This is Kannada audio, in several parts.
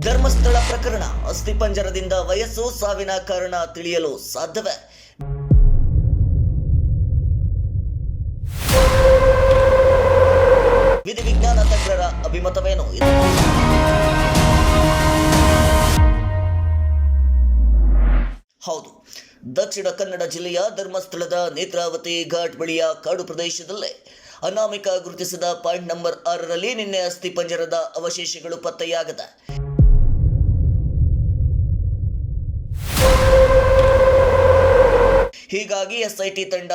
ಧರ್ಮಸ್ಥಳ ಪ್ರಕರಣ. ಅಸ್ಥಿಪಂಜರದಿಂದ ವಯಸ್ಸು, ಸಾವಿನ ಕಾರಣ ತಿಳಿಯಲು ಸಾಧ್ಯವೇ? ವಿಧಿವಿಜ್ಞಾನ ತಜ್ಞರ ಅಭಿಮತವೇನು? ಹೌದು. ದಕ್ಷಿಣ ಕನ್ನಡ ಜಿಲ್ಲೆಯ ಧರ್ಮಸ್ಥಳದ ನೇತ್ರಾವತಿ ಘಾಟ್ ಬಳಿಯ ಕಾಡು ಪ್ರದೇಶದಲ್ಲೇ ಅನಾಮಿಕ ಗುರುತಿಸಿದ ಪಾಯಿಂಟ್ ನಂಬರ್ ಆರರಲ್ಲಿ ನಿನ್ನೆ ಅಸ್ಥಿಪಂಜರದ ಅವಶೇಷಗಳು ಪತ್ತೆಯಾಗದ. ಹೀಗಾಗಿ ಎಸ್ಐಟಿ ತಂಡ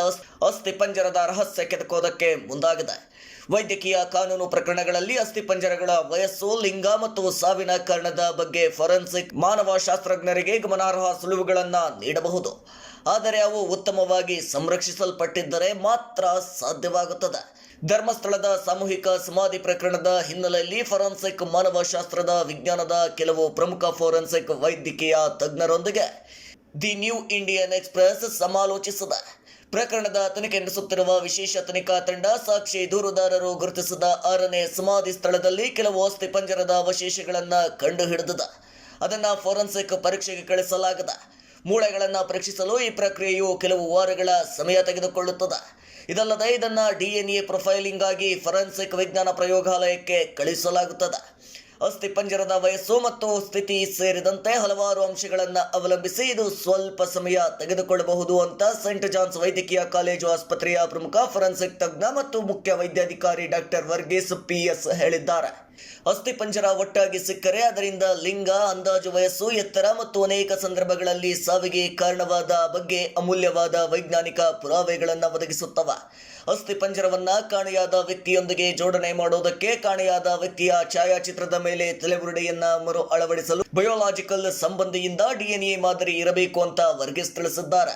ಅಸ್ಥಿಪಂಜರದ ರಹಸ್ಯ ಕೆದಕೋದಕ್ಕೆ ಮುಂದಾಗಿದೆ. ವೈದ್ಯಕೀಯ ಕಾನೂನು ಪ್ರಕರಣಗಳಲ್ಲಿ ಅಸ್ಥಿಪಂಜರಗಳ ವಯಸ್ಸು, ಲಿಂಗ ಮತ್ತು ಸಾವಿನ ಕಾರಣದ ಬಗ್ಗೆ ಫೊರೆನ್ಸಿಕ್ ಮಾನವ ಶಾಸ್ತ್ರಜ್ಞರಿಗೆ ಗಮನಾರ್ಹ ಸುಳಿವುಗಳನ್ನು ನೀಡಬಹುದು. ಆದರೆ ಅವು ಉತ್ತಮವಾಗಿ ಸಂರಕ್ಷಿಸಲ್ಪಟ್ಟಿದ್ದರೆ ಮಾತ್ರ ಸಾಧ್ಯವಾಗುತ್ತದೆ. ಧರ್ಮಸ್ಥಳದ ಸಾಮೂಹಿಕ ಸಮಾಧಿ ಪ್ರಕರಣದ ಹಿನ್ನೆಲೆಯಲ್ಲಿ ಫೊರೆನ್ಸಿಕ್ ಮಾನವಶಾಸ್ತ್ರದ ವಿಜ್ಞಾನದ ಕೆಲವು ಪ್ರಮುಖ ಫೋರೆನ್ಸಿಕ್ ವೈದ್ಯಕೀಯ ತಜ್ಞರೊಂದಿಗೆ ದಿ ನ್ಯೂ ಇಂಡಿಯನ್ ಎಕ್ಸ್ಪ್ರೆಸ್ ಸಮಾಲೋಚಿಸಿದ ಪ್ರಕರಣದ ತನಿಖೆ ನಡೆಸುತ್ತಿರುವ ವಿಶೇಷ ತನಿಖಾ ತಂಡ ಸಾಕ್ಷಿ ದೂರುದಾರರು ಗುರುತಿಸಿದ ಆರನೇ ಸಮಾಧಿ ಸ್ಥಳದಲ್ಲಿ ಕೆಲವು ಅಸ್ಥಿ ಪಂಜರದ ಅವಶೇಷಗಳನ್ನು ಕಂಡುಹಿಡಿದಿದೆ. ಅದನ್ನು ಫೋರೆನ್ಸಿಕ್ ಪರೀಕ್ಷೆಗೆ ಕಳಿಸಲಾಗಿದೆ. ಮೂಳೆಗಳನ್ನು ಪರೀಕ್ಷಿಸಲು ಈ ಪ್ರಕ್ರಿಯೆಯು ಕೆಲವು ವಾರಗಳ ಸಮಯ ತೆಗೆದುಕೊಳ್ಳುತ್ತದೆ. ಇದಲ್ಲದೆ ಇದನ್ನು ಡಿಎನ್ಎ ಪ್ರೊಫೈಲಿಂಗ್ ಆಗಿ ಫೊರೆನ್ಸಿಕ್ ವಿಜ್ಞಾನ ಪ್ರಯೋಗಾಲಯಕ್ಕೆ ಕಳುಹಿಸಲಾಗುತ್ತದೆ ಅಸ್ಥಿ ಪಂಜರದ ವಯಸ್ಸು ಮತ್ತು ಸ್ಥಿತಿ ಸೇರಿದಂತೆ ಹಲವಾರು ಅಂಶಗಳನ್ನು ಅವಲಂಬಿಸಿ ಇದು ಸ್ವಲ್ಪ ಸಮಯ ತೆಗೆದುಕೊಳ್ಳಬಹುದು ಅಂತ ಸೆಂಟ್ ಜಾನ್ಸ್ ವೈದ್ಯಕೀಯ ಕಾಲೇಜು ಆಸ್ಪತ್ರೆಯ ಪ್ರಮುಖ ಫೊರೆನ್ಸಿಕ್ ತಜ್ಞ ಮತ್ತು ಮುಖ್ಯ ವೈದ್ಯಾಧಿಕಾರಿ ಡಾಕ್ಟರ್ ವರ್ಗೀಸ್ ಪಿಎಸ್ ಹೇಳಿದ್ದಾರೆ. ಅಸ್ಥಿ ಪಂಜರ ಒಟ್ಟಾಗಿ ಸಿಕ್ಕರೆ ಅದರಿಂದ ಲಿಂಗ, ಅಂದಾಜು ವಯಸ್ಸು, ಎತ್ತರ ಮತ್ತು ಅನೇಕ ಸಂದರ್ಭಗಳಲ್ಲಿ ಸಾವಿಗೆ ಕಾರಣವಾದ ಬಗ್ಗೆ ಅಮೂಲ್ಯವಾದ ವೈಜ್ಞಾನಿಕ ಪುರಾವೆಗಳನ್ನು ಒದಗಿಸುತ್ತವೆ. ಅಸ್ಥಿ ಪಂಜರವನ್ನ ಕಾಣೆಯಾದ ವ್ಯಕ್ತಿಯೊಂದಿಗೆ ಜೋಡಣೆ ಮಾಡುವುದಕ್ಕೆ ಕಾಣೆಯಾದ ವ್ಯಕ್ತಿಯ ಛಾಯಾಚಿತ್ರದ ಮೇಲೆ ತಲೆಬುರುಡೆಯನ್ನ ಮರು ಅಳವಡಿಸಲು ಬಯೋಲಾಜಿಕಲ್ ಸಂಬಂಧಿಯಿಂದ ಡಿಎನ್ಎ ಮಾದರಿ ಇರಬೇಕು ಅಂತ ವರ್ಗೀಸ್ ತಿಳಿಸಿದ್ದಾರೆ.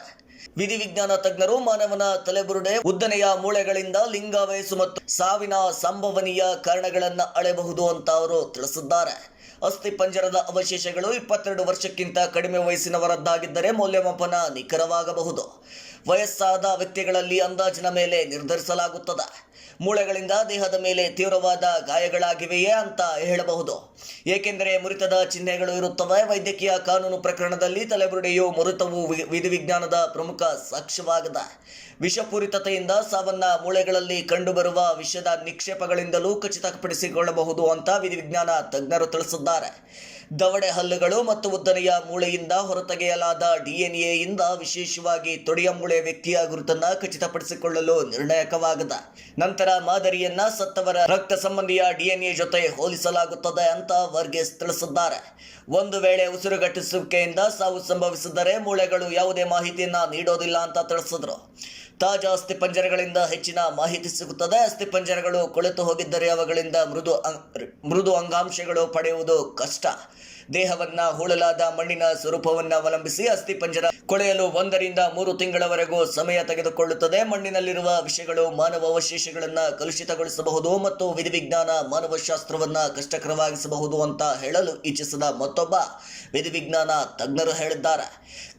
ವಿಧಿವಿಜ್ಞಾನ ತಜ್ಞರು ಮಾನವನ ತಲೆಬುರುಡೆ, ಉದ್ದನೆಯ ಮೂಳೆಗಳಿಂದ ಲಿಂಗ ವಯಸ್ಸು ಮತ್ತು ಸಾವಿನ ಸಂಭವನೀಯ ಕಾರಣಗಳನ್ನು ಅಳೆಯಬಹುದು ಅಂತ ಅವರು ತಿಳಿಸಿದ್ದಾರೆ. ಅಸ್ಥಿ ಪಂಜರದ ಅವಶೇಷಗಳು ಇಪ್ಪತ್ತೆರಡು ವರ್ಷಕ್ಕಿಂತ ಕಡಿಮೆ ವಯಸ್ಸಿನವರದ್ದಾಗಿದ್ದರೆ ಮೌಲ್ಯಮಾಪನ ನಿಖರವಾಗಬಹುದು. ವಯಸ್ಸಾದ ವ್ಯಕ್ತಿಗಳಲ್ಲಿ ಅಂದಾಜಿನ ಮೇಲೆ ನಿರ್ಧರಿಸಲಾಗುತ್ತದೆ. ಮೂಳೆಗಳಿಂದ ದೇಹದ ಮೇಲೆ ತೀವ್ರವಾದ ಗಾಯಗಳಾಗಿವೆಯೇ ಅಂತ ಹೇಳಬಹುದು. ಏಕೆಂದರೆ ಮುರಿತದ ಚಿಹ್ನೆಗಳು ಇರುತ್ತವೆ. ವೈದ್ಯಕೀಯ ಕಾನೂನು ಪ್ರಕರಣದಲ್ಲಿ ತಲೆಬುರುಡೆಯು ಮುರಿತವು ವಿಧಿವಿಜ್ಞಾನದ ಪ್ರಮುಖ ಸಾಕ್ಷ್ಯವಾಗದ. ವಿಷಪೂರಿತತೆಯಿಂದ ಸಾವನ್ನ ಮೂಳೆಗಳಲ್ಲಿ ಕಂಡುಬರುವ ವಿಷದ ನಿಕ್ಷೇಪಗಳಿಂದಲೂ ಖಚಿತಪಡಿಸಿಕೊಳ್ಳಬಹುದು ಅಂತ ವಿಧಿವಿಜ್ಞಾನ ತಜ್ಞರು ತಿಳಿಸಿದ್ದಾರೆ. ದವಡೆ ಹಲ್ಲುಗಳು ಮತ್ತು ಉದ್ದನೆಯ ಮೂಳೆಯಿಂದ ಹೊರತೆಗೆಯಲಾದ ಡಿಎನ್ಎಯಿಂದ ವಿಶೇಷವಾಗಿ ತೊಡೆಯ ಮೂಳೆ ವ್ಯಕ್ತಿಯ ಗುರುತನ್ನು ಖಚಿತಪಡಿಸಿಕೊಳ್ಳಲು ನಿರ್ಣಾಯಕವಾಗದ. ನಂತರ ಮಾದರಿಯನ್ನ ಸತ್ತವರ ರಕ್ತ ಸಂಬಂಧಿಯ ಡಿಎನ್ಎ ಜೊತೆ ಹೋಲಿಸಲಾಗುತ್ತದೆ ಅಂತ ವರ್ಗೀಸ್ ತಿಳಿಸಿದ್ದಾರೆ. ಒಂದು ವೇಳೆ ಉಸಿರುಗಟ್ಟಿಸುವಿಕೆಯಿಂದ ಸಾವು ಸಂಭವಿಸಿದರೆ ಮೂಳೆಗಳು ಯಾವುದೇ ಮಾಹಿತಿಯನ್ನ ನೀಡೋದಿಲ್ಲ ಅಂತ ತಿಳಿಸಿದ್ರು. ತಾಜಾ ಅಸ್ಥಿಪಂಜರಗಳಿಂದ ಹೆಚ್ಚಿನ ಮಾಹಿತಿ ಸಿಗುತ್ತದೆ. ಅಸ್ಥಿಪಂಜರಗಳು ಕೊಳೆತು ಹೋಗಿದ್ದರೆ ಅವುಗಳಿಂದ ಮೃದು ಮೃದು ಅಂಗಾಂಶಗಳು ಪಡೆಯುವುದು ಕಷ್ಟ. ದೇಹವನ್ನ ಹೂಳಲಾದ ಮಣ್ಣಿನ ಸ್ವರೂಪವನ್ನ ಅವಲಂಬಿಸಿ ಅಸ್ಥಿಪಂಜರ ಕೊಳೆಯಲು ಒಂದರಿಂದ ಮೂರು ತಿಂಗಳವರೆಗೂ ಸಮಯ ತೆಗೆದುಕೊಳ್ಳುತ್ತದೆ. ಮಣ್ಣಿನಲ್ಲಿರುವ ವಿಷಯಗಳು ಮಾನವ ಅವಶೇಷಗಳನ್ನು ಕಲುಷಿತಗೊಳಿಸಬಹುದು ಮತ್ತು ವಿಧಿವಿಜ್ಞಾನ ಮಾನವಶಾಸ್ತ್ರವನ್ನ ಕಷ್ಟಕರವಾಗಿಸಬಹುದು ಅಂತ ಹೇಳಲು ಇಚ್ಛಿಸಿದ ಮತ್ತೊಬ್ಬ ವಿಧಿವಿಜ್ಞಾನ ತಜ್ಞರು ಹೇಳಿದ್ದಾರೆ.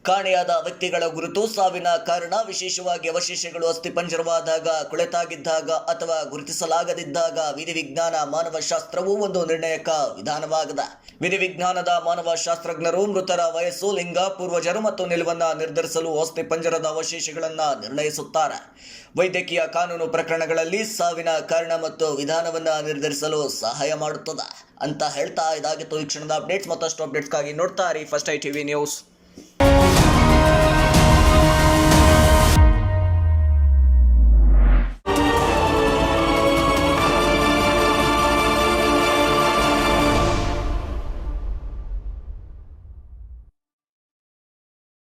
ಕಾಣೆಯಾದ ವ್ಯಕ್ತಿಗಳ ಗುರುತು ಸಾವಿನ ಕಾರಣ. ವಿಶೇಷವಾಗಿ ಅವಶೇಷಗಳು ಅಸ್ಥಿಪಂಜರವಾದಾಗ ಕೊಳೆತಾಗಿದ್ದಾಗ ಅಥವಾ ಗುರುತಿಸಲಾಗದಿದ್ದಾಗ ವಿಧಿವಿಜ್ಞಾನ ಮಾನವಶಾಸ್ತ್ರವು ಒಂದು ನಿರ್ಣಾಯಕ ವಿಧಾನವಾಗಿದೆ. ವಿಧಿವಿಜ್ಞಾನದ ಮಾನವಶಾಸ್ತ್ರಜ್ಞರು ಮೃತರ ವಯಸ್ಸು, ಲಿಂಗ, ಪೂರ್ವಜರು ಮತ್ತು ನಿಲುವನ್ನ ನಿರ್ಧರಿಸಲು ಅಸ್ಥಿಪಂಜರದ ಅವಶೇಷಗಳನ್ನು ನಿರ್ಣಯಿಸುತ್ತಾರೆ. ವೈದ್ಯಕೀಯ ಕಾನೂನು ಪ್ರಕರಣಗಳಲ್ಲಿ ಸಾವಿನ ಕಾರಣ ಮತ್ತು ವಿಧಾನವನ್ನ ನಿರ್ಧರಿಸಲು ಸಹಾಯ ಮಾಡುತ್ತದೆ. ಅಂತ ಹೇಳ್ತಾ ಇದಾಗಿತ್ತು ಈ ಕ್ಷಣದ ಅಪ್ಡೇಟ್ಸ್. ಮತ್ತಷ್ಟು ಅಪ್ಡೇಟ್ಸ್ಗಾಗಿ ನೋಡ್ತಾ ಇರಿ ಫಸ್ಟ್ ಐ ಟಿವಿ ನ್ಯೂಸ್.